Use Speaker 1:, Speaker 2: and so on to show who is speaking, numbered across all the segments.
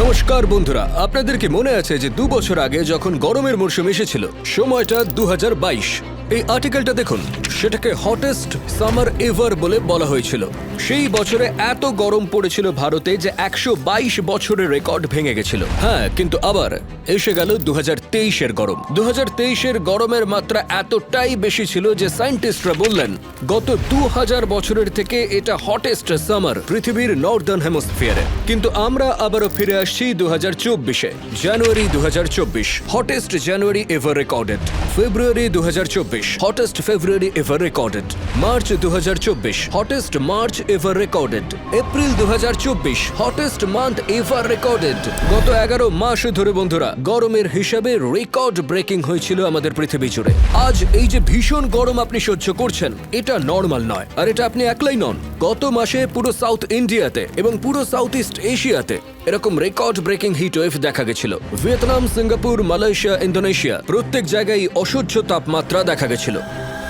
Speaker 1: নমস্কার বন্ধুরা, আপনাদের কি মনে আছে যে দু বছর আগে যখন গরমের মরশুম এসেছিল, সময়টা দু হাজার বাইশ? এই আর্টিকেলটা দেখুন। সেটাকে হটেস্ট সামার এভার বলে বলা হয়েছিল। সেই বছরে এত গরম পড়েছিল ভারতে যে একশো বাইশ বছরের রেকর্ড ভেঙে গেছিল। হ্যাঁ কিন্তু আবার এসে গেল দু এর গরম। দু এর গরমের মাত্রা এতটাই বেশি ছিল যে সায়েন্টিস্টরা বললেন, গত দু হাজার বছরের থেকে এটা হটেস্ট সামার পৃথিবীর নর্দার্ন হেমোস্ফিয়ারে কিন্তু আমরা আবারও ফিরে আসছি দু হাজার চব্বিশে। জানুয়ারি দু হাজার চব্বিশ hottest January ever recorded February দু হাজার চব্বিশ hottest February ever recorded March দু হাজার চব্বিশ hottest March ever recorded April দু হাজার চব্বিশ হটেস্ট মান্থ এভার রেকর্ডেড গত এগারো মাস ধরে বন্ধুরা, গরমের হিসাবে রেকর্ড ব্রেকিং হয়েছিল আমাদের পৃথিবী জুড়ে। আজ এই যে ভীষণ গরম আপনি সহ্য করছেন, এটা নর্মাল নয়। আর এটা আপনি একলাই নন। গত মাসে পুরো সাউথ ইন্ডিয়াতে এবং পুরো সাউথ ইস্ট এশিয়াতে এরকম রেকর্ড ব্রেকিং হিট ওয়েভ দেখা গেছিল। ভিয়েতনাম, সিঙ্গাপুর, মালয়েশিয়া, ইন্দোনেশিয়া, প্রত্যেক জায়গায় অসহ্য তাপমাত্রা দেখা গেছিল।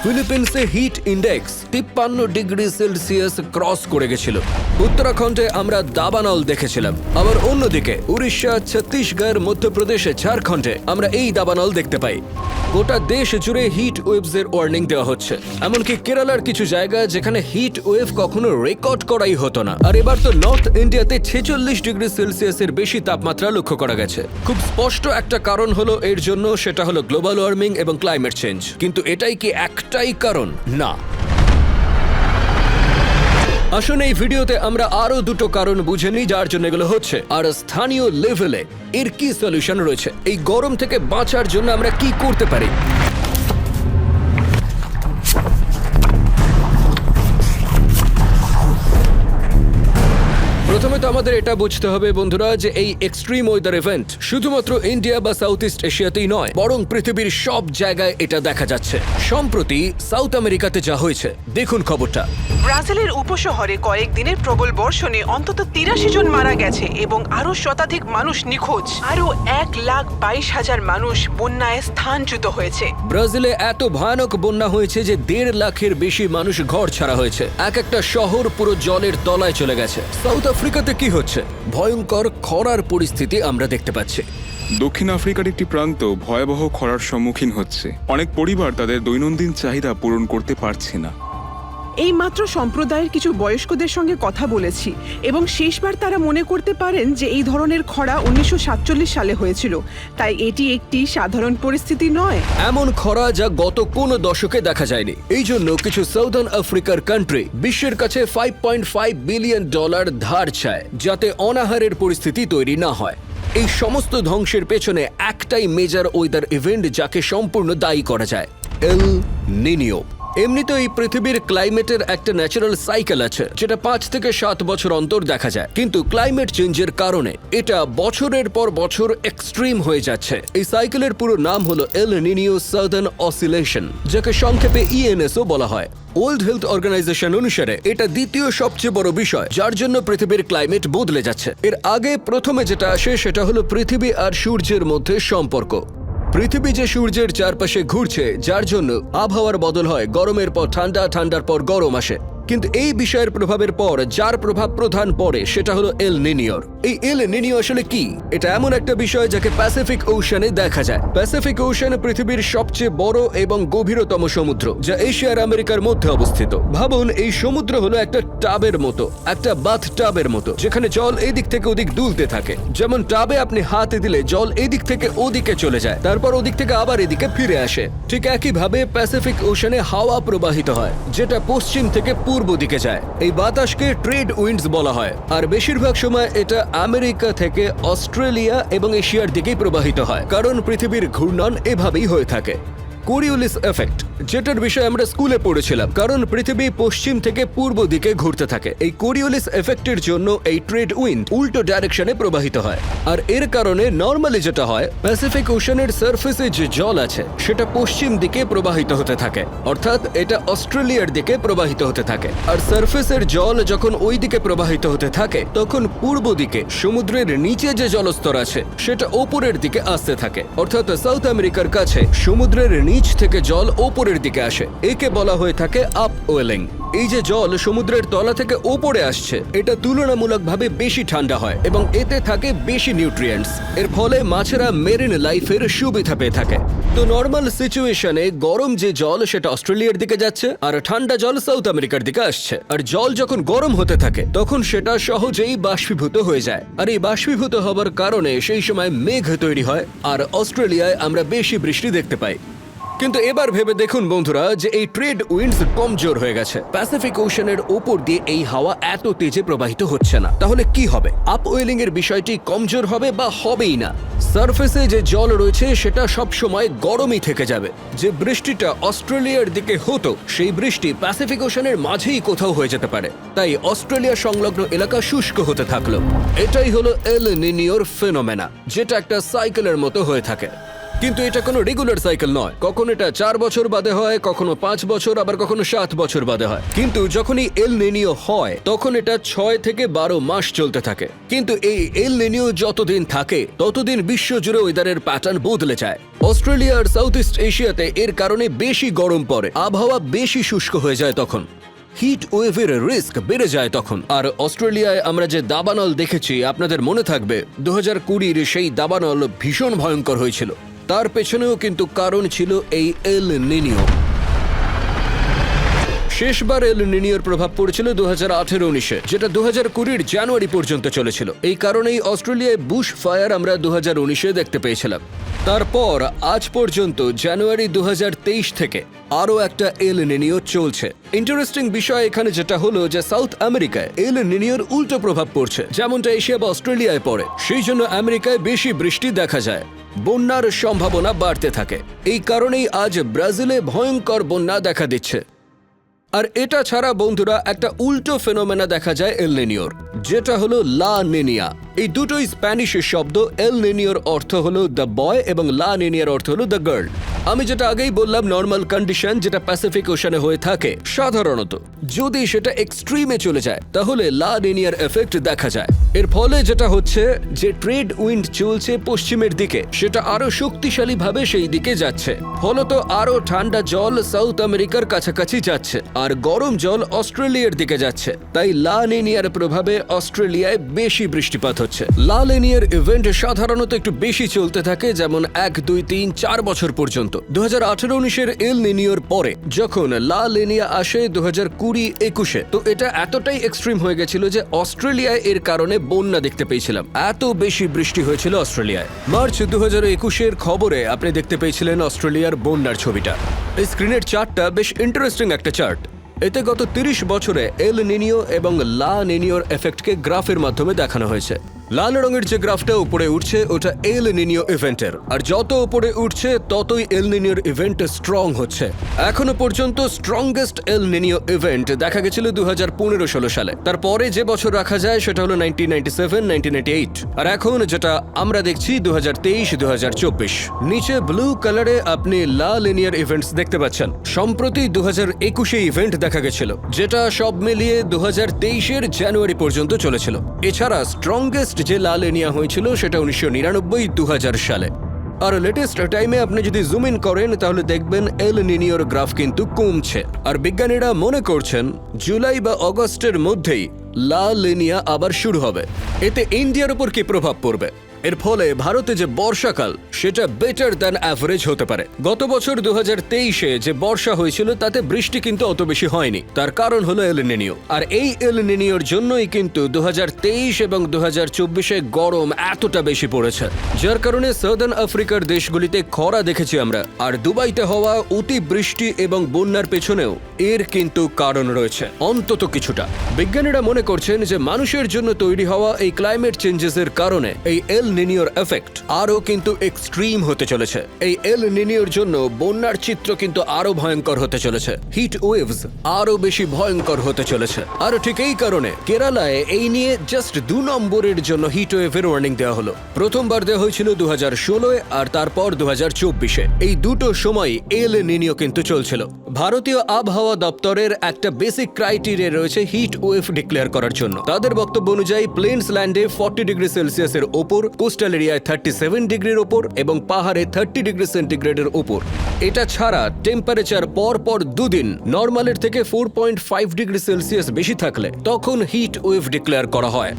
Speaker 1: ফিলিপিন্সে হিট ইন্ডেক্স তিপ্পান্ন ডিগ্রি সেলসিয়াস ক্রস করে গেছিল। উত্তরাখণ্ডে আমরা দাবানল দেখেছিলাম। আবার অন্যদিকে, উড়িষ্যা, ছত্তিশগড়, মধ্যপ্রদেশে, ঝাড়খণ্ডে আমরা এই দাবানল দেখতে পাই। গোটা দেশ জুড়ে হিট ওয়েভস এর ওয়ার্নিং দেওয়া হচ্ছে। এমনকি কেরালার কিছু জায়গা যেখানে হিট ওয়েভ কখনো রেকর্ড করাই হতো না। আর এবার তো নর্থ ইন্ডিয়াতে ছেচল্লিশ ডিগ্রি সেলসিয়াসের বেশি তাপমাত্রা লক্ষ্য করা গেছে। খুব স্পষ্ট একটা কারণ হলো এর জন্য সেটা হলো গ্লোবাল ওয়ার্মিং এবং ক্লাইমেট চেঞ্জ। কিন্তু এটাই কি একটাই কারণ, না। আসুন এই ভিডিওতে আমরা আরও দুটো কারণ বুঝে নিই যার জন্য এগুলো হচ্ছে। আর স্থানীয় লেভেলে এর কি সলিউশন রয়েছে? এই গরম থেকে বাঁচার জন্য আমরা কি করতে পারি? আমাদের এটা বুঝতে হবে বন্ধুরা যে এই এক্সট্রিম ওয়েদার ইভেন্ট শুধুমাত্র ইন্ডিয়া বা সাউথ ইস্ট এশিয়াতেই নয় বরং পৃথিবীর সব জায়গায় এটা দেখা যাচ্ছে। সম্প্রতি সাউথ আমেরিকাতে যা হয়েছে দেখুন খবরটা।
Speaker 2: ব্রাজিলের উপশহরে কয়েকদিনের প্রবল বর্ষণে অন্তত তিরাশি জন মারা গেছে এবং আরও শতাধিক মানুষ নিখোঁজ। আরও এক লাখ বাইশ হাজার মানুষ বন্যায় স্থানচ্যুত হয়েছে।
Speaker 1: ব্রাজিলে এত ভয়ানক বন্যা হয়েছে যে দেড় লাখের বেশি মানুষ ঘর ছাড়া হয়েছে। এক একটা শহর পুরো জলের তলায় চলে গেছে। সাউথ আফ্রিকাতে কি হচ্ছে? ভয়ঙ্কর খরার পরিস্থিতি আমরা দেখতে পাচ্ছি।
Speaker 3: দক্ষিণ আফ্রিকার একটি প্রান্ত ভয়াবহ খরার সম্মুখীন হচ্ছে। অনেক পরিবার তাদের দৈনন্দিন চাহিদা পূরণ করতে পারছে না।
Speaker 2: এই মাত্র সম্প্রদায়ের কিছু বয়স্কদের সঙ্গে কথা বলেছি এবং শেষবার তারা মনে করতে পারেন যে এই ধরনের খরা উনিশশো সাতচল্লিশ সালে হয়েছিল। তাই এটি একটি সাধারণ পরিস্থিতি নয়।
Speaker 1: এমন খরা যা গত কোন দশকে দেখা যায়নি। এই জন্য কিছু সাউদার্ন আফ্রিকার কান্ট্রি বিশ্বের কাছে five point five billion dollar ধার চায়, যাতে অনাহারের পরিস্থিতি তৈরি না হয়। এই সমস্ত ধ্বংসের পেছনে একটাই মেজর ওয়েদার ইভেন্ট যাকে সম্পূর্ণ দায়ী করা যায় এল নিনিও এমনিতে এই পৃথিবীর ক্লাইমেটের একটা ন্যাচারাল সাইকেল আছে, যেটা পাঁচ থেকে সাত বছর অন্তর দেখা যায়। কিন্তু ক্লাইমেট চেঞ্জের কারণে এটা বছরের পর বছর এক্সট্রিম হয়ে যাচ্ছে। এই সাইকেলের পুরো নাম হলো এল নিনিও সাউদার্ন অসিলেশন যাকে সংক্ষেপে ইএনএসও বলা হয়। ওয়ার্ল্ড হেলথ অর্গানাইজেশন অনুসারে এটা দ্বিতীয় সবচেয়ে বড় বিষয়, যার জন্য পৃথিবীর ক্লাইমেট বদলে যাচ্ছে। এর আগে প্রথমে যেটা আসে সেটা হলো পৃথিবী আর সূর্যের মধ্যে সম্পর্ক। পৃথিবী যে সূর্যের চারপাশে ঘুরছে, যার জন্য আবহাওয়ার বদল হয় গরমের পর ঠান্ডা, ঠান্ডার পর গরম আসে। কিন্তু এই বিষয়ের প্রভাবের পর যার প্রভাব প্রধান পড়ে সেটা হলো এল নিনিয়র এই এল নিনিও আসলে কি? এটা এমন একটা বিষয় যাকে প্যাসিফিক ওশানে দেখা যায়। প্যাসিফিক ওশান পৃথিবীর সবচেয়ে বড় এবং গভীরতম সমুদ্র, যা এশিয়া আর আমেরিকার মধ্যে অবস্থিত। ভাবুন, এই সমুদ্র হলো একটা টাবের মতো, একটা বাথ টাবের মতো, যেখানে জল এদিক থেকে ওদিক দুলতে থাকে। যেমন টাবে আপনি হাত দিলে জল এদিক থেকে ওদিকে চলে যায়, তারপর ওদিক থেকে আবার এদিকে ফিরে আসে। ঠিক একইভাবে প্যাসিফিক ওশানে হাওয়া প্রবাহিত হয়, যেটা পশ্চিম থেকে পূর্ব দিকে যায়। এই বাতাসকে ট্রেড উইন্ডস বলা হয়। আর বেশিরভাগ সময় এটা আমেরিকা থেকে অস্ট্রেলিয়া এবং এশিয়ার দিকেই প্রবাহিত হয়। কারণ পৃথিবীর ঘূর্ণন এভাবেই হয়ে থাকে। Coriolis effect. যেটার বিষয়ে আমরা স্কুলে পড়েছিলাম, কারণ পৃথিবী পশ্চিম থেকে পূর্ব দিকে ঘুরতে থাকে। এই কোরিওলিস এফেক্টের জন্য এই ট্রেড উইন্ড উল্টো ডাইরেকশনে প্রবাহিত হয়। আর এর কারণে নর্মালি যেটা হয় প্যাসিফিক ওশানের সার্ফেসে যে জল আছে, সেটা পশ্চিম দিকে প্রবাহিত হতে থাকে। অর্থাৎ এটা অস্ট্রেলিয়ার দিকে প্রবাহিত হতে থাকে। আর সার্ফেসের জল যখন ওই দিকে প্রবাহিত হতে থাকে, তখন পূর্ব দিকে, সমুদ্রের নিচে যে জলস্তর আছে, সেটা ওপরের দিকে আসতে থাকে। অর্থাৎ সাউথ আমেরিকার কাছে সমুদ্রের নিচ থেকে জল ওপরে ওপরের দিকে আসে। একে বলা হয়ে থাকে আপ ওয়েলিং এই যে জল সমুদ্রের তলা থেকে ওপরে আসছে, এটা তুলনামূলকভাবে বেশি ঠান্ডা হয় এবং এতে থাকে বেশি নিউট্রিয়েন্টস এর ফলে মাছেরা মেরিন লাইফের সুবিধা পেয়ে থাকে। তো নর্মাল সিচুয়েশনে গরম যে জল, সেটা অস্ট্রেলিয়ার দিকে যাচ্ছে আর ঠান্ডা জল সাউথ আমেরিকার দিকে আসছে। আর জল যখন গরম হতে থাকে, তখন সেটা সহজেই বাষ্পীভূত হয়ে যায়। আর এই বাষ্পীভূত হবার কারণে সেই সময় মেঘ তৈরি হয়। আর অস্ট্রেলিয়ায় আমরা বেশি বৃষ্টি দেখতে পাই। কিন্তু এবার ভেবে দেখুন, বন্ধুরা, যে এই ট্রেড উইন্ডস কমজোর হয়ে গেছে। প্যাসিফিক ওশনের ওপর দিয়ে এই হাওয়া এত তেজে প্রবাহিত হচ্ছে না। তাহলে কি হবে? আপ ওয়েলিং এর বিষয়টি কমজোর হবে বা হবেই না? সারফেসে যে জল রয়েছে, সেটা সব সময় গরমই থেকে যাবে। যে বৃষ্টিটা অস্ট্রেলিয়ার দিকে হতো, সেই বৃষ্টি প্যাসিফিক ওশনের মাঝেই কোথাও হয়ে যেতে পারে। তাই অস্ট্রেলিয়া সংলগ্ন এলাকা শুষ্ক হতে থাকল। এটাই হলো এল নিনিওর ফেনোমেনা যেটা একটা সাইকেলের মতো হয়ে থাকে। কিন্তু এটা কোনো রেগুলার সাইকেল নয়। কখনো এটা চার বছর বাদে হয়, কখনো পাঁচ বছর, আবার কখনো সাত বছর বাদে হয়। কিন্তু যখনই এল নেনিও হয়, তখন এটা ছয় থেকে বারো মাস চলতে থাকে। কিন্তু এই এল নেনিও যতদিন থাকে, ততদিন বিশ্বজুড়ে ওয়েদারের প্যাটার্ন বদলে যায়। অস্ট্রেলিয়া আর সাউথ ইস্ট এশিয়াতে এর কারণে বেশি গরম পড়ে, আবহাওয়া বেশি শুষ্ক হয়ে যায় তখন। হিট ওয়েভের রিস্ক বেড়ে যায় তখন। আর অস্ট্রেলিয়ায় আমরা যে দাবানল দেখেছি, আপনাদের মনে থাকবে দু হাজার কুড়ির সেই দাবানল ভীষণ ভয়ঙ্কর হয়েছিল। তার পেছনেও কিন্তু কারণ ছিল এই এল নিনিও। শেষবার এল নিনিওর প্রভাব পড়েছিল দু হাজার আঠেরো উনিশে, যেটা দু হাজার কুড়ির জানুয়ারি পর্যন্ত চলেছিল। এই কারণেই অস্ট্রেলিয়ায় বুশ ফায়ার আমরা দু হাজার উনিশে দেখতে পেয়েছিলাম। তারপর আজ পর্যন্ত জানুয়ারি দু হাজার তেইশ থেকে আরও একটা এল নিনিও চলছে। ইন্টারেস্টিং বিষয় এখানে যেটা হলো যে সাউথ আমেরিকায় এল নিনিওর উল্টো প্রভাব পড়ছে, যেমনটা এশিয়া বা অস্ট্রেলিয়ায় পড়ে। সেই জন্য আমেরিকায় বেশি বৃষ্টি দেখা যায়। বন্যার সম্ভাবনা বাড়তে থাকে। এই কারণেই আজ ব্রাজিলে ভয়ঙ্কর বন্যা দেখা দিচ্ছে। আর এটা ছাড়া বন্ধুরা একটা উল্টো ফেনোমেনা দেখা যায় এলনেনিওর যেটা হলো লা নেনিয়া। এই দুটোই স্প্যানিশের শব্দ। এল নেনিওর অর্থ হলো দ্য বয় এবং লা নেনিয়ার অর্থ হলো দ্য গার্ল আমি যেটা আগেই বললাম নর্মাল কন্ডিশন যেটা প্যাসিফিক ওশানে হয়ে থাকে, সাধারণত। যদি সেটা এক্সট্রিমে চলে যায়, তাহলে লা নেনিয়ার এফেক্ট দেখা যায়। এর ফলে যেটা হচ্ছে, যে ট্রেড উইন্ড চলছে পশ্চিমের দিকে, সেটা আরও শক্তিশালী ভাবে সেই দিকে যাচ্ছে। ফলত আরও ঠান্ডা জল সাউথ আমেরিকার কাছাকাছি যাচ্ছে, আর গরম জল অস্ট্রেলিয়ার দিকে যাচ্ছে। তাই লা নেনিয়ার প্রভাবে অস্ট্রেলিয়ায় বেশি বৃষ্টিপাত হচ্ছে। লা লেনিয়ার ইভেন্ট সাধারণত একটু বেশি চলতে থাকে, যেমন এক, দুই, তিন, চার বছর পর্যন্ত। দু হাজার আঠেরো উনিশের এল নিনিয়র পরে, যখন লা লেনিয়া আসে দু হাজার কুড়ি একুশে, তো এটা এতটাই এক্সট্রিম হয়ে গেছিল যে অস্ট্রেলিয়ায় এর কারণে বন্যা দেখতে পেয়েছিলাম। এত বেশি বৃষ্টি হয়েছিল অস্ট্রেলিয়ায়। মার্চ দু হাজার একুশের খবরে আপনি দেখতে পেয়েছিলেন অস্ট্রেলিয়ার বন্যার ছবিটা। এই স্ক্রিনের চার্টটা বেশ ইন্টারেস্টিং একটা চার্ট এতে গত তিরিশ বছরে এল নিনিও এবং লা নিনিওর এফেক্টকে গ্রাফের মাধ্যমে দেখানো হয়েছে। লাল রঙের যে গ্রাফটা উপরে উঠছে, ওটা এল নিনিও ইভেন্টের আর যত উপরে উঠছে, ততই এল নিনিওর ইভেন্ট স্ট্রং হচ্ছে। এখনও পর্যন্ত স্ট্রংগেস্ট এল নিনিও ইভেন্ট দেখা গেছিল দু হাজার পনেরো ষোলো সালে। তারপরে যে বছর রাখা যায়, সেটা হলো nineteen ninety seven nineteen ninety eight আর এখন যেটা আমরা দেখছি দু হাজার তেইশ দু হাজার চব্বিশ। নিচে ব্লু কালারে আপনি লা লিনিয়ার ইভেন্টস দেখতে পাচ্ছেন। সম্প্রতি দু হাজার একুশে ইভেন্ট দেখা গেছিল, যেটা সব মিলিয়ে দু হাজার তেইশের জানুয়ারি পর্যন্ত চলেছিল। এছাড়া স্ট্রংগেস্ট যে লাল এনিয়া হয়েছিল সেটা উনিশশো নিরানব্বই দু সালে। আর লেটেস্ট টাইমে আপনি যদি জুম ইন করেন, তাহলে দেখবেন এল নিনিয়র গ্রাফ কিন্তু কমছে। আর বিজ্ঞানীরা মনে করছেন, জুলাই বা অগস্টের মধ্যেই লা লিনিয়া আবার শুরু হবে। এতে ইন্ডিয়ার উপর কি প্রভাব পড়বে? এর ফলে ভারতে যে বর্ষাকাল, সেটা বেটার দ্যান অ্যাভারেজ হতে পারে। গত বছর দু তেইশে যে বর্ষা হয়েছিল, তাতে বৃষ্টি কিন্তু অত বেশি হয়নি। তার কারণ হলো এলনিনিও আর এই এলনিনিওর জন্যই কিন্তু দু তেইশ এবং দু হাজার গরম এতটা বেশি পড়েছে। যার কারণে সাউদার্ন আফ্রিকার দেশগুলিতে খরা দেখেছি আমরা। আর দুবাইতে হওয়া অতি বৃষ্টি এবং বন্যার পেছনেও এর কিন্তু কারণ রয়েছে। অন্তত কিছুটা। বিজ্ঞানীরা মনে করছেন যে মানুষের জন্য তৈরি হওয়া এই ক্লাইমেট চেঞ্জেসের কারণে এই এল নিনিওর এফেক্ট আরও কিন্তু এক্সট্রিম হতে চলেছে। এই এল নিনিওর জন্য বন্যার চিত্র কিন্তু আরও ভয়ঙ্কর হতে চলেছে। হিট ওয়েভস আরও বেশি ভয়ঙ্কর হতে চলেছে। আর ঠিক এই কারণে কেরালায় এই নিয়ে জাস্ট দু নম্বরের জন্য হিট ওয়েভের ওয়ার্নিং দেওয়া হলো। প্রথমবার দেওয়া হয়েছিল দু হাজার ষোলোয় আর তারপর দু হাজার চব্বিশে। এই দুটো সময় এল নিনিও কিন্তু চলছিল। ভারতীয় আবহাওয়া দপ্তরের একটা বেসিক ক্রাইটেরিয়া রয়েছে হিট ওয়েভ ডিক্লেয়ার করার জন্য। তাদের বক্তব্য অনুযায়ী প্লেন্স ল্যান্ডে ফর্টি ডিগ্রি সেলসিয়াসের ওপর কোস্টাল এরিয়ায় থার্টি সেভেন ডিগ্রির ওপর এবং পাহাড়ে থার্টি ডিগ্রি সেন্টিগ্রেডের ওপর। এটা ছাড়া টেম্পারেচার পর পর দুদিন নর্মালের থেকে four point five degree Celsius বেশি থাকলে তখন হিট ওয়েভ ডিক্লেয়ার করা হয়।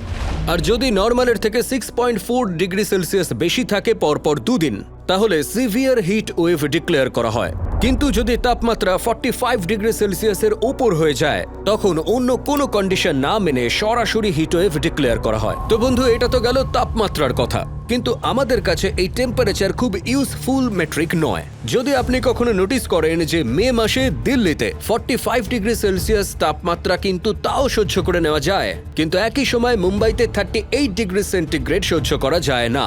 Speaker 1: আর যদি নর্মালের থেকে six point four degree Celsius বেশি থাকে পরপর দুদিন, তাহলে সিভিয়ার হিট ওয়েভ ডিক্লেয়ার করা হয়। কিন্তু যদি তাপমাত্রা ফর্টি ফাইভ ডিগ্রি সেলসিয়াসের উপর হয়ে যায়, তখন অন্য কোনো কন্ডিশন না মেনে সরাসরি হিটওয়েভ ডিক্লেয়ার করা হয়। তো বন্ধু, এটা তো গেল তাপমাত্রার কথা। কিন্তু আমাদের কাছে এই টেম্পারেচার খুব ইউজফুল মেট্রিক নয়। যদি আপনি কখনো নোটিস করেন যে মে মাসে দিল্লিতে ফর্টি ফাইভ ডিগ্রি সেলসিয়াস তাপমাত্রা কিন্তু তাও সহ্য করে নেওয়া যায়, কিন্তু একই সময় মুম্বাইতে থার্টি এইট ডিগ্রি সেন্টিগ্রেড সহ্য করা যায় না।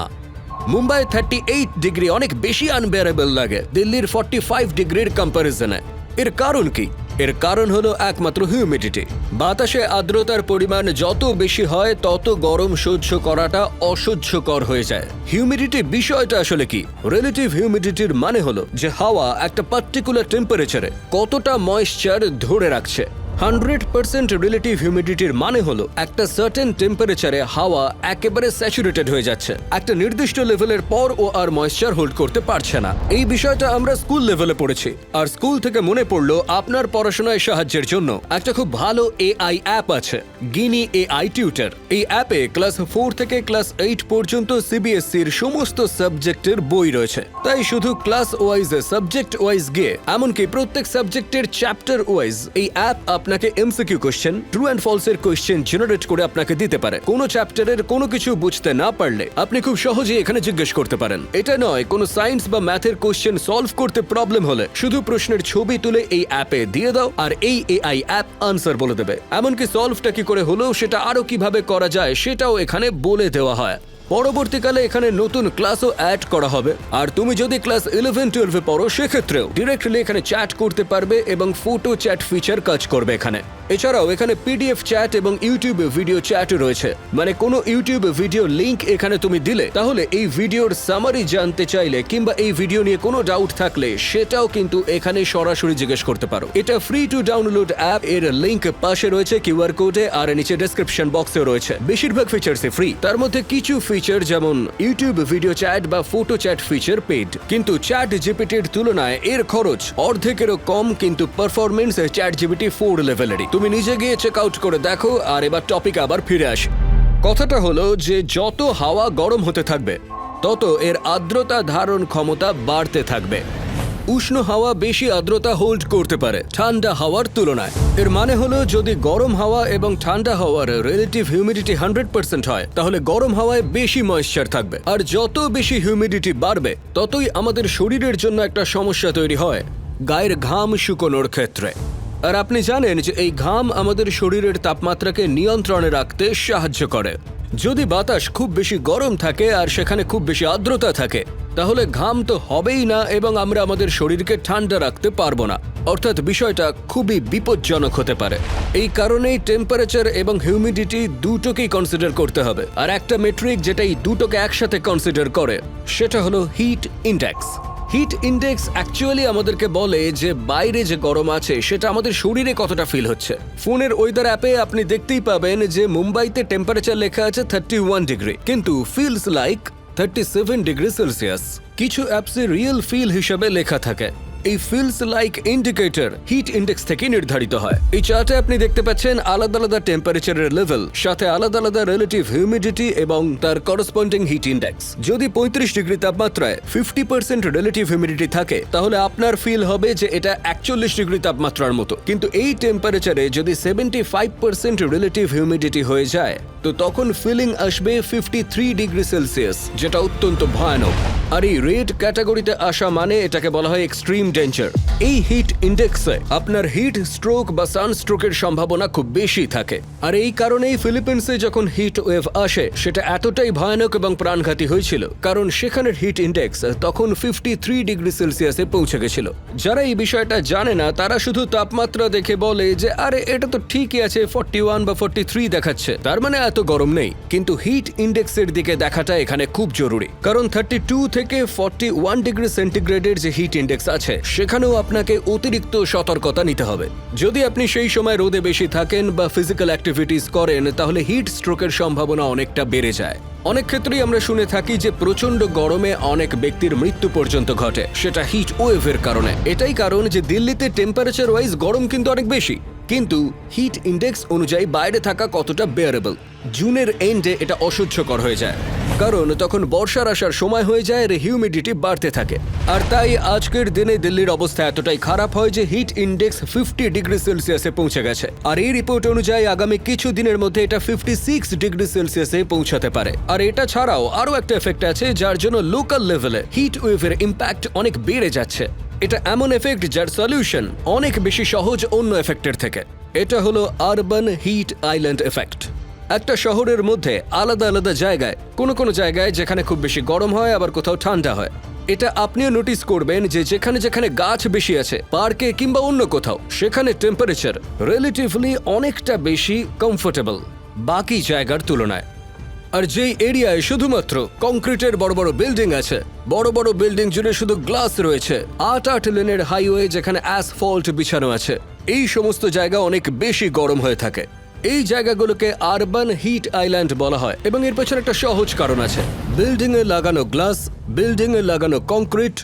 Speaker 1: মুম্বাই থার্টি এইট ডিগ্রি অনেক বেশি আনবেয়ারেবল লাগে। দিল্লির ফর্টি ফাইভ ডিগ্রির কম্প্যারিজনে এর কারণ কি? এর কারণ হলো একমাত্র হিউমিডিটি বাতাসে আর্দ্রতার পরিমাণ যত বেশি হয়, তত গরম সহ্য করাটা অসহ্যকর হয়ে যায়। হিউমিডিটি বিষয়টা আসলে কি? রিলেটিভ হিউমিডিটির মানে হলো যে হাওয়া একটা পার্টিকুলার টেম্পারেচারে কতটা ময়েশ্চার ধরে রাখছে। হান্ড্রেড পার্সেন্ট রিলেটিভ হিউমিডিটির মানে হলো একটা সার্টেন টেম্পারেচারে হাওয়া একেবারে স্যাচুরেটেড হয়ে যাচ্ছে। একটা নির্দিষ্ট লেভেলের পর ও আর ময়েশ্চার হোল্ড করতে পারছে না। এই বিষয়টা আমরা স্কুল লেভেলে পড়েছি। আর স্কুল থেকে মনে পড়ল আপনার পড়াশোনায় সাহায্যের জন্য। একটা খুব ভালো এআই অ্যাপ আছে গিনি এআই টিউটার এই অ্যাপে ক্লাস ফোর থেকে ক্লাস এইট পর্যন্ত সিবিএসসির সমস্ত সাবজেক্টের বই রয়েছে। তাই শুধু ক্লাস ওয়াইজ সাবজেক্ট ওয়াইজ গিয়ে, এমনকি প্রত্যেক সাবজেক্টের চ্যাপ্টার ওয়াইজ এই অ্যাপ আপনাকে MCQ question true and false এর কোশ্চেন জেনারেট করে আপনাকে দিতে পারে। কোনো চ্যাপ্টারের কোনো কিছু বুঝতে না পারলে আপনি খুব সহজেই এখানে জিজ্ঞেস করতে পারেন। এটা নয়, কোনো সায়েন্স বা ম্যাথের কোশ্চেন সলভ করতে প্রবলেম হলে শুধু প্রশ্নের ছবি তুলে এই অ্যাপে দিয়ে দাও আর এই এআই অ্যাপ আনসার বলে দেবে। এমনকি সলভটা কি করে হলেও সেটা আরও কীভাবে করা যায় সেটাও এখানে বলে দেওয়া হয়। পরবর্তীকালে এখানে নতুন ক্লাসও অ্যাড করা হবে। আর তুমি যদি ক্লাস ইলেভেন টুয়েলভে পড়ো, সেক্ষেত্রেও ডিরেক্টলি এখানে চ্যাট করতে পারবে এবং ফটো চ্যাট ফিচার কাজ করবে এখানে। এছাড়াও এখানে পিডিএফ চ্যাট এবং ইউটিউব ভিডিও চ্যাট রয়েছে। মানে কোনো ইউটিউব ভিডিও লিংক এখানে তুমি দিলে, তাহলে এই ভিডিওর সামারি জানতে চাইলে কিংবা এই ভিডিও নিয়ে কোনো ডাউট থাকলে সেটাও কিন্তু এখানে সরাসরি জিজ্ঞেস করতে পারো। এটা ফ্রি টু ডাউনলোড অ্যাপ এর লিংক পাশে রয়েছে কিউআর কোডে আর নিচে ডেসক্রিপশন বক্সে রয়েছে। বেশিরভাগ ফিচার্স ফ্রি তার মধ্যে কিছু ফিচার যেমন ইউটিউব ভিডিও চ্যাট বা ফোটো চ্যাট ফিচার পেড কিন্তু চ্যাট জিপিটির তুলনায় এর খরচ অর্ধেকেরও কম, কিন্তু পারফরমেন্স চ্যাট জিপিটি ফোর লেভেলেরই তুমি নিজে গিয়ে চেক আউট করে দেখো, আর এবার টপিক আবার ফিরে আস। কথাটা হলো যে যত হাওয়া গরম হতে থাকবে, তত এর আর্দ্রতা ধারণ ক্ষমতা বাড়তে থাকবে। উষ্ণ হাওয়া বেশি আর্দ্রতা হোল্ড করতে পারে, ঠান্ডা হাওয়ার তুলনায়। এর মানে হলো, যদি গরম হাওয়া এবং ঠান্ডা হাওয়ার রিলেটিভ হিউমিডিটি হান্ড্রেড পার্সেন্ট হয়, তাহলে গরম হাওয়ায় বেশি ময়েশ্চার থাকবে। আর যত বেশি হিউমিডিটি বাড়বে, ততই আমাদের শরীরের জন্য একটা সমস্যা তৈরি হয়, গায়ের ঘাম শুকোনোর ক্ষেত্রে। আর আপনি জানেন যে এই ঘাম আমাদের শরীরের তাপমাত্রাকে নিয়ন্ত্রণে রাখতে সাহায্য করে। যদি বাতাস খুব বেশি গরম থাকে আর সেখানে খুব বেশি আর্দ্রতা থাকে তাহলে ঘাম তো হবেই না এবং আমরা আমাদের শরীরকে ঠান্ডা রাখতে পারব না। অর্থাৎ বিষয়টা খুবই বিপজ্জনক হতে পারে। এই কারণেই টেম্পারেচার এবং হিউমিডিটি দুটোকেই কনসিডার করতে হবে। আর একটা মেট্রিক যেটা এই দুটোকে একসাথে কনসিডার করে, সেটা হলো heat index heat index actually আমাদেরকে বলে যে বাইরে যে গরম আছে, সেটা আমাদের শরীরে কতটা ফিল হচ্ছে। ফোনের ওয়েদার অ্যাপে আপনি দেখতেই পাবেন যে মুম্বাইতে টেম্পারেচার লেখা আছে থার্টি ওয়ান ডিগ্রি কিন্তু feels like thirty seven degree Celsius কিছু অ্যাপসে রিয়েল ফিল হিসাবে লেখা থাকে। এই feels like indicator heat index থেকে নির্ধারিত হয়। এই চার্টে আপনি দেখতে পাচ্ছেন আলাদা আলাদা টেম্পারেচারের লেভেল সাথে আলাদা আলাদা রিলেটিভ হিউমিডিটি এবং তার করসপন্ডিং হিট ইন্ডেক্স যদি পঁয়ত্রিশ ডিগ্রি তাপমাত্রায় ফিফটি পার্সেন্ট রিলেটিভ হিউমিডিটি থাকে, তাহলে আপনার ফিল হবে যে এটা একচল্লিশ ডিগ্রি তাপমাত্রার মতো। কিন্তু এই টেম্পারেচারে যদি seventy five percent relative humidity হয়ে যায়, তো তখন ফিলিং আসবে ফিফটি থ্রি ডিগ্রি সেলসিয়াস যেটা অত্যন্ত ভয়ানক। আর এই রেড ক্যাটাগরিতে আসা মানে এটাকে বলা হয় এক্সট্রিম ডেঞ্জার এই হিট ইন্ডেক্সে আপনার হিট স্ট্রোক বা সানস্ট্রোকের সম্ভাবনা খুব বেশি থাকে। আর এই কারণেই ফিলিপিন্সে যখন হিট ওয়েভ আসে, সেটা এতটাই ভয়ানক এবং প্রাণঘাতী হয়েছিল, কারণ সেখানের হিট ইন্ডেক্স তখন ফিফটি থ্রি ডিগ্রি সেলসিয়াসে পৌঁছে গেছিল। যারা এই বিষয়টা জানে না, তারা শুধু তাপমাত্রা দেখে বলে যে, আরে, এটা তো ঠিকই আছে ফর্টি ওয়ান বা ফর্টি থ্রি দেখাচ্ছে। তার মানে এত গরম নেই। কিন্তু হিট ইন্ডেক্সের দিকে দেখাটা এখানে খুব জরুরি। কারণ থার্টি টু থেকে ফর্টি ওয়ান ডিগ্রি সেন্টিগ্রেডের যে হিট ইন্ডেক্স আছে সেখানেও আপনাকে অতিরিক্ত সতর্কতা নিতে হবে। যদি আপনি সেই সময় রোদে বেশি থাকেন বা ফিজিক্যাল অ্যাক্টিভিটিস করেন, তাহলে হিট স্ট্রোকের সম্ভাবনা অনেকটা বেড়ে যায়। অনেক ক্ষেত্রেই আমরা শুনে থাকি যে প্রচণ্ড গরমে অনেক ব্যক্তির মৃত্যু পর্যন্ত ঘটে। সেটা হিট ওয়েভের কারণে। এটাই কারণ যে দিল্লিতে টেম্পারেচার ওয়াইজ গরম কিন্তু অনেক বেশি। কিন্তু হিট ইন্ডেক্স অনুযায়ী বাইরে থাকা কতটা বেয়ারেবল জুনের এন্ডে এটা অসহ্যকর হয়ে যায়। কারণ তখন বর্ষার আসার সময় হয়ে যায় আর হিউমিডিটি বাড়তে থাকে। আর তাই আজকের দিনে দিল্লির অবস্থা এতটাই খারাপ হয় যে হিট ইন্ডেক্স ফিফটি ডিগ্রি সেলসিয়াসে পৌঁছে গেছে। আর এই রিপোর্ট অনুযায়ী আগামী কিছু দিনের মধ্যে এটা ফিফটি সিক্স ডিগ্রি সেলসিয়াসে পৌঁছাতে পারে। আর এটা ছাড়াও আরও একটা এফেক্ট আছে, যার জন্য লোকাল লেভেলে হিট ওয়েভের ইম্প্যাক্ট অনেক বেড়ে যাচ্ছে। এটা এমন এফেক্ট যার সলিউশন অনেক বেশি সহজ অন্য এফেক্টের থেকে। এটা হলো আরবান হিট আইল্যান্ড এফেক্ট একটা শহরের মধ্যে আলাদা আলাদা জায়গায়, কোনো কোনো জায়গায় যেখানে খুব বেশি গরম হয়, আবার কোথাও ঠান্ডা হয়। এটা আপনিও নোটিস করবেন যে যেখানে যেখানে গাছ বেশি আছে, পার্কে কিংবা অন্য কোথাও, সেখানে টেম্পারেচার রিলেটিভলি অনেকটা বেশি কমফোর্টেবল বাকি জায়গার তুলনায়। আর যেই এরিয়ায় শুধুমাত্র কংক্রিটের বড় বড় বিল্ডিং আছে, বড় বড় বিল্ডিং জুড়ে শুধু গ্লাস রয়েছে, আট আট লেনের হাইওয়ে যেখানে অ্যাসফল্ট বিছানো আছে। এই সমস্ত জায়গা অনেক বেশি গরম হয়ে থাকে। এই জায়গাগুলোকে আরবান হিট আইল্যান্ড বলা হয় এবং এর পেছনে একটা সহজ কারণ আছে। বিল্ডিং এ লাগানো গ্লাস বিল্ডিং এ লাগানো কংক্রিট,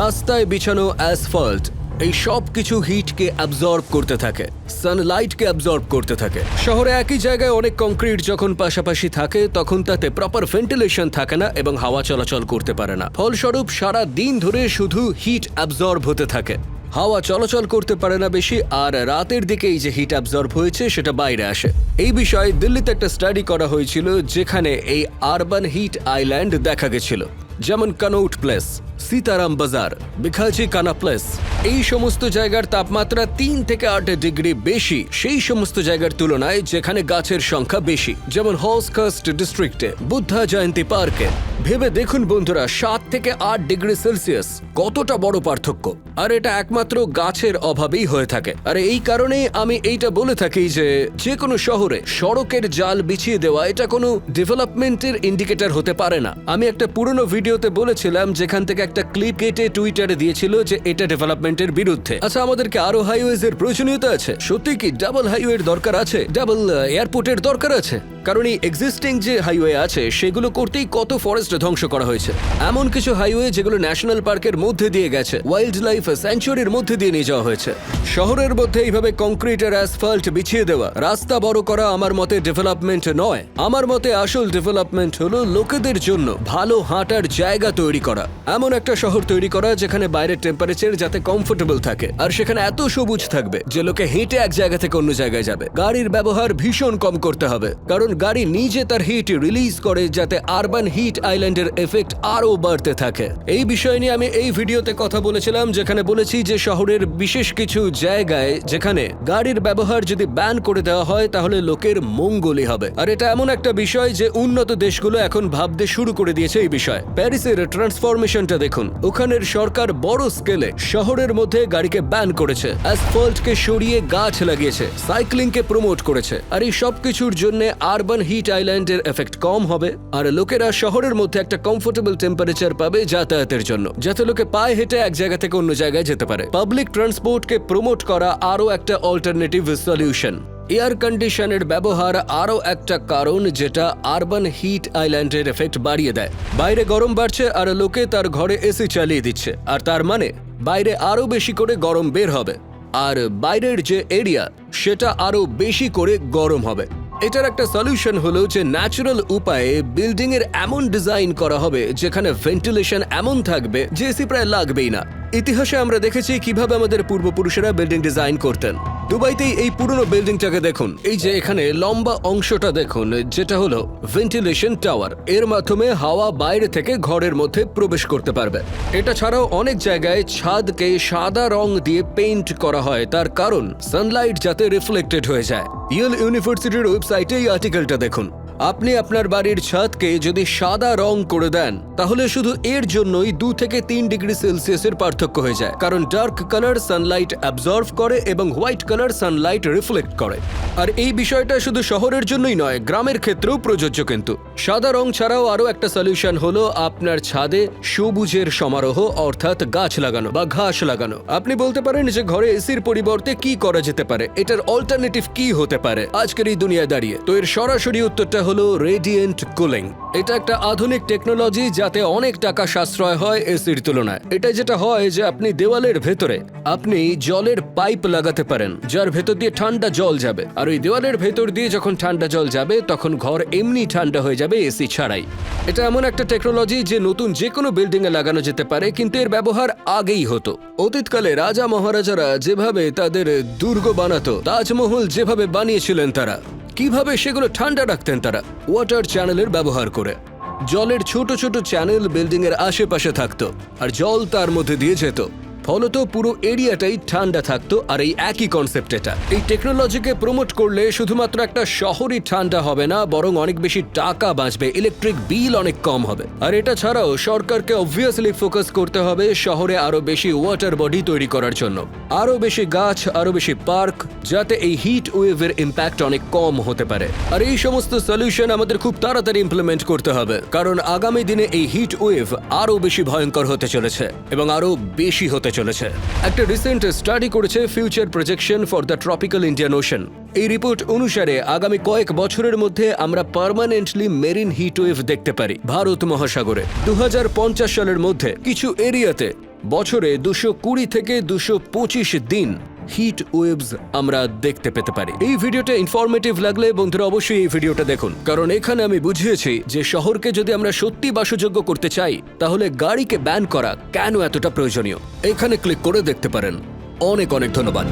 Speaker 1: রাস্তায় বিছানো অ্যাসফল্ট এই সব কিছু হিটকে অ্যাবজর্ব করতে থাকে সানলাইটকে অ্যাবজর্ব করতে থাকে। শহরে একই জায়গায় অনেক কংক্রিট যখন পাশাপাশি থাকে, তখন তাতে প্রপার ভেন্টিলেশন থাকে না এবং হাওয়া চলাচল করতে পারে না। ফলস্বরূপ, সারা দিন ধরে শুধু হিট অ্যাবজর্ব হতে থাকে। হাওয়া চলাচল করতে পারে না বেশি, আর রাতের দিকে এই যে হিট অ্যাবজর্ব হয়েছে, সেটা বাইরে আসে। এই বিষয়ে দিল্লিতে একটা স্টাডি করা হয়েছিল, যেখানে এই আরবান হিট আইল্যান্ড দেখা গেছিল। যেমন কানৌট প্লেস, সীতারাম বাজার বিখাজি কানা প্লেস। এই সমস্ত জায়গার তাপমাত্রা তিন থেকে আট ডিগ্রি বেশি। সেই সমস্ত জায়গার তুলনায় যেখানে গাছের সংখ্যা বেশি, যেমন হলসকাস্ট ডিস্ট্রিক্টে, বুদ্ধা জয়ন্তী পার্কে। ভেবে দেখুন বন্ধুরা, সাত থেকে আট ডিগ্রি সেলসিয়াস, কতটা বড় পার্থক্য। আর এটা একমাত্র গাছের অভাবেই হয়ে থাকে। আর এই কারণেই আমি এইটা বলে থাকি যে যে কোনো শহরে সড়কের জাল বিছিয়ে দেওয়া এটা কোনো ডেভেলপমেন্টের ইন্ডিকেটর হতে পারে না। আমি একটা পুরনো ভিডিওতে বলেছিলাম, যেখান থেকে একটা ক্লিপ কেটে টুইটারে দিয়েছিল যে এটা ডেভেলপমেন্টের বিরুদ্ধে। আচ্ছা আমাদেরকে আরও হাইওয়েজ এর প্রয়োজনীয়তা আছে। সত্যি কি ডাবল হাইওয়ের দরকার আছে? ডাবল এয়ারপোর্টের দরকার আছে? কারণ এই এক্সিস্টিং যে হাইওয়ে আছে, সেগুলো করতেই কত ফরেস্ট ধ্বংস করা হয়েছে। এমন কিছু হাইওয়ে যেগুলো ন্যাশনাল পার্কের মধ্যে দিয়ে গেছে ওয়াইল্ড লাইফ স্যাঞ্চুরির মধ্যে দিয়ে নিয়ে যাওয়া হয়েছে। শহরের মধ্যে এইভাবে কংক্রিট আর অ্যাসফল্ট বিছিয়ে দেওয়া, রাস্তা বড় করা আমার মতে ডেভেলপমেন্ট নয়। আমার মতে আসল ডেভেলপমেন্ট হলো লোকেদের জন্য ভালো হাঁটার জায়গা তৈরি করা। এমন একটা শহর তৈরি করা যেখানে বাইরের টেম্পারেচার যাতে কমফোর্টেবল থাকে। আর সেখানে এত সবুজ থাকবে যে লোকে হেঁটে এক জায়গা থেকে অন্য জায়গায় যাবে। গাড়ির ব্যবহার ভীষণ কম করতে হবে। কারণ গাড়ি নিজে তার হিট রিলিজ করে যাতে আরবান হিট আইল্যান্ডের এফেক্ট আরও বাড়তে থাকে। এই বিষয় নিয়ে আমি এই ভিডিওতে কথা বলেছিলাম, যেখানে বলেছি যে শহরের বিশেষ কিছু জায়গায় যেখানে গাড়ির ব্যবহার যদি ব্যান করে দেওয়া হয়, তাহলে লোকের মঙ্গলই হবে। আর এটা এমন একটা বিষয় যে উন্নত দেশগুলো এখন ভাবতে শুরু করে দিয়েছে এই বিষয়। প্যারিসের ট্রান্সফরমেশনটা দেখুন। ওখানের সরকার বড় স্কেলে শহরের মধ্যে গাড়িকে ব্যান করেছে। অ্যাসফল্টকে সরিয়ে গাছ লাগিয়েছে সাইক্লিংকে প্রমোট করেছে। আর এই সব কিছুর জন্য আরবান হিট আইল্যান্ডের এফেক্ট কম হবে। আর লোকেরা শহরের মধ্যে একটা কমফোর্টেবল টেম্পারেচার পাবে যাতায়াতের জন্য। যাতে লোকে পায়ে হেঁটে এক জায়গা থেকে অন্য জায়গায় যেতে পারে। পাবলিক ট্রান্সপোর্টকে প্রমোট করা আরও একটা অল্টারনেটিভ সলিউশন এয়ার কন্ডিশনের ব্যবহার আরও একটা কারণ যেটা আরবান হিট আইল্যান্ডের এফেক্ট বাড়িয়ে দেয়। বাইরে গরম বাড়ছে আর লোকে তার ঘরে এসি চালিয়ে দিচ্ছে। আর তার মানে বাইরে আরও বেশি করে গরম বের হবে। আর বাইরের যে এরিয়া, সেটা আরও বেশি করে গরম হবে। এটার একটা সলিউশন হলো যে ন্যাচারাল উপায়ে বিল্ডিং এর এমন ডিজাইন করা হবে যেখানে ভেন্টিলেশন এমন থাকবে যে এসি প্রায় লাগবেই না। ইতিহাসে আমরা দেখেছি কীভাবে আমাদের পূর্বপুরুষেরা বিল্ডিং ডিজাইন করতেন। দুবাইতেই এই পুরনো বিল্ডিংটাকে দেখুন। এই যে এখানে লম্বা অংশটা দেখুন, যেটা হলো ভেন্টিলেশন টাওয়ার এর মাধ্যমে হাওয়া বাইরে থেকে ঘরের মধ্যে প্রবেশ করতে পারবে। এটা ছাড়াও অনেক জায়গায় ছাদকে সাদা রং দিয়ে পেইন্ট করা হয়। তার কারণ সানলাইট যাতে রিফ্লেক্টেড হয়ে যায়। ইয়েল ইউনিভার্সিটির ওয়েবসাইটে এই আর্টিকেলটা দেখুন। আপনি আপনার বাড়ির ছাদকে যদি সাদা রং করে দেন, তাহলে শুধু এর জন্যই দু থেকে তিন ডিগ্রি সেলসিয়াসের পার্থক্য হয়ে যায়। কারণ ডার্ক কালার সানলাইট অ্যাবজর্ভ করে এবং হোয়াইট কালার সানলাইট রিফ্লেক্ট করে। আর এই বিষয়টা শুধু শহরের জন্যই নয়, গ্রামের ক্ষেত্রেও প্রযোজ্য কিন্তু। সাদা রং ছাড়াও আরও একটা সলিউশন হলো আপনার ছাদে সবুজের সমারোহ, অর্থাৎ গাছ লাগানো বা ঘাস লাগানো। আপনি বলতে পারেন যে ঘরে এসির পরিবর্তে কি করা যেতে পারে? এটার অল্টারনেটিভ কি হতে পারে? আজকের এই দুনিয়ায় দাঁড়িয়ে। তো এর সরাসরি উত্তরটা হলো রেডিয়েন্ট কুলিং এটা একটা আধুনিক টেকনোলজি যাতে অনেক টাকা সাশ্রয় হয় এসির তুলনায়। এটা যেটা হয় যে আপনি দেওয়ালের ভেতরে আপনি জলের পাইপ লাগাতে পারেন, যার ভেতর দিয়ে ঠান্ডা জল যাবে। আর ওই দেওয়ালের ভেতর দিয়ে যখন ঠান্ডা জল যাবে, তখন ঘর এমনি ঠান্ডা হয়ে যাবে এসি ছাড়াই। এটা এমন একটা টেকনোলজি যে নতুন যে কোনো বিল্ডিং এ লাগানো যেতে পারে, কিন্তু এর ব্যবহার আগেই হতো। অতীতকালে রাজা মহারাজারা যেভাবে তাদের দুর্গ বানাতো, তাজমহল যেভাবে বানিয়েছিলেন তারা কীভাবে সেগুলো ঠান্ডা রাখতেন তারা? ওয়াটার চ্যানেলের ব্যবহার করে। জলের ছোট ছোট চ্যানেল বিল্ডিং এর আশেপাশে থাকতো, আর জল তার মধ্যে দিয়ে যেত। ফলত পুরো এরিয়াটাই ঠান্ডা থাকতো, আর এই একই কনসেপ্ট এটা। এই টেকনোলজিকে প্রমোট করলে শুধুমাত্র একটা শহরই ঠান্ডা হবে না, বরং অনেক বেশি টাকা বাঁচবে ইলেকট্রিক বিল অনেক কম হবে। আর এটা ছাড়াও সরকারকে অবভিয়াসলি ফোকাস করতে হবে শহরে আরও বেশি ওয়াটার বডি তৈরি করার জন্য। আরও বেশি গাছ, আরও বেশি পার্ক যাতে এই হিট ওয়েভের ইম্প্যাক্ট অনেক কম হতে পারে। আর এই সমস্ত সলিউশন আমাদের খুব তাড়াতাড়ি ইমপ্লিমেন্ট করতে হবে, কারণ আগামী দিনে এই হিট ওয়েভ আরও বেশি ভয়ঙ্কর হতে চলেছে, এবং আরও বেশি হতে চলেছে। একটা রিসেন্ট স্টাডি করেছে future projection for the tropical Indian ocean এই রিপোর্ট অনুসারে আগামী কয়েক বছরের মধ্যে আমরা পার্মানেন্টলি মেরিন হিটওয়েভ দেখতে পারি, ভারত মহাসাগরে। দু হাজার পঞ্চাশ সালের মধ্যে কিছু এরিয়াতে বছরে দুশো কুড়ি থেকে দুশো দিন হিট ওয়েবস আমরা দেখতে পেতে পারি। এই ভিডিওটা ইনফরমেটিভ লাগলে বন্ধুরা অবশ্যই এই ভিডিওটা দেখুন। কারণ এখানে আমি বুঝিয়েছি যে শহরকে যদি আমরা সত্যি বাসযোগ্য করতে চাই, তাহলে গাড়িকে ব্যান করা কেন এতটা প্রয়োজনীয়? এখানে ক্লিক করে দেখতে পারেন। অনেক অনেক ধন্যবাদ।